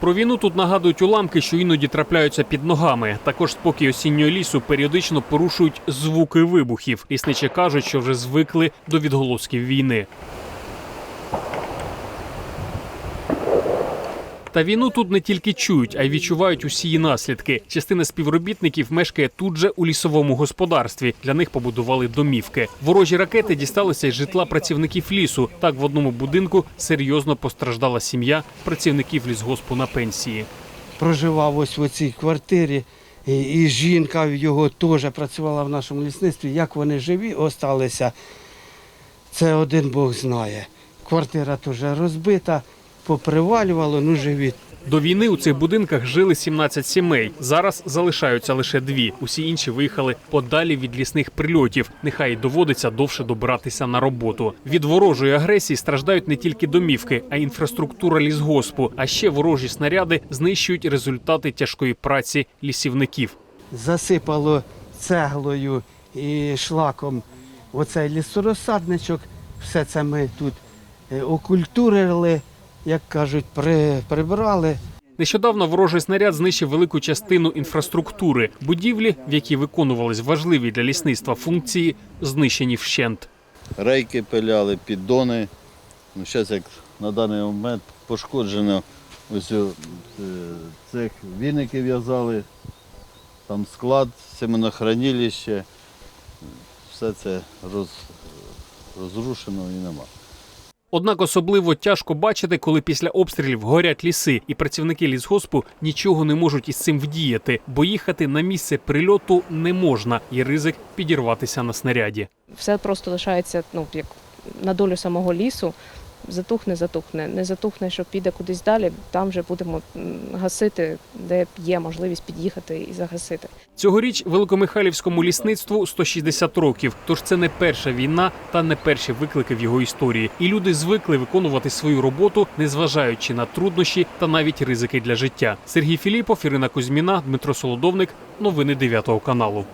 Про війну тут нагадують уламки, що іноді трапляються під ногами. Також спокій осіннього лісу періодично порушують звуки вибухів. Лісничі кажуть, що вже звикли до відголосків війни. Та війну тут не тільки чують, а й відчувають усі її наслідки. Частина співробітників мешкає тут же у лісовому господарстві. Для них побудували домівки. Ворожі ракети дісталися із житла працівників лісу. Так в одному будинку серйозно постраждала сім'я працівників лісгоспу на пенсії. проживав ось в цій квартирі, і, жінка його теж працювала в нашому лісництві. Як вони живі осталися, це один Бог знає. Квартира теж розбита, попривалювало, ну живі. До війни у цих будинках жили 17 сімей. Зараз залишаються лише дві. Усі інші виїхали подалі від лісних прильотів. Нехай доводиться довше добиратися на роботу. Від ворожої агресії страждають не тільки домівки, а й інфраструктура лісгоспу. А ще ворожі снаряди знищують результати тяжкої праці лісівників. Засипало цеглою і шлаком оцей лісорозсадничок. Все це ми тут е, окультурили, як кажуть, при, прибрали. Нещодавно ворожий снаряд знищив велику частину інфраструктури. Будівлі, в якій виконувались важливі для лісництва функції, знищені вщент. рейки пиляли, піддони. Ну, зараз як на даний момент пошкоджено ось е, цех віники в'язали, там склад, семенохранилище. Все це роз, розрушено і нема. Однак особливо тяжко бачити, коли після обстрілів горять ліси, і працівники лісгоспу нічого не можуть із цим вдіяти, бо їхати на місце прильоту не можна, і ризик підірватися на снаряді. все просто лишається ну, як на долю самого лісу. Затухне, затухне, не затухне, що піде кудись далі. Там вже будемо гасити, де є можливість під'їхати і загасити. Цьогоріч великомихайлівському лісництву 160 років. Тож це не перша війна та не перші виклики в його історії. І люди звикли виконувати свою роботу, незважаючи на труднощі та навіть ризики для життя. Сергій Філіпов, Ірина Кузьміна, Дмитро Солодовник. Новини 9 каналу.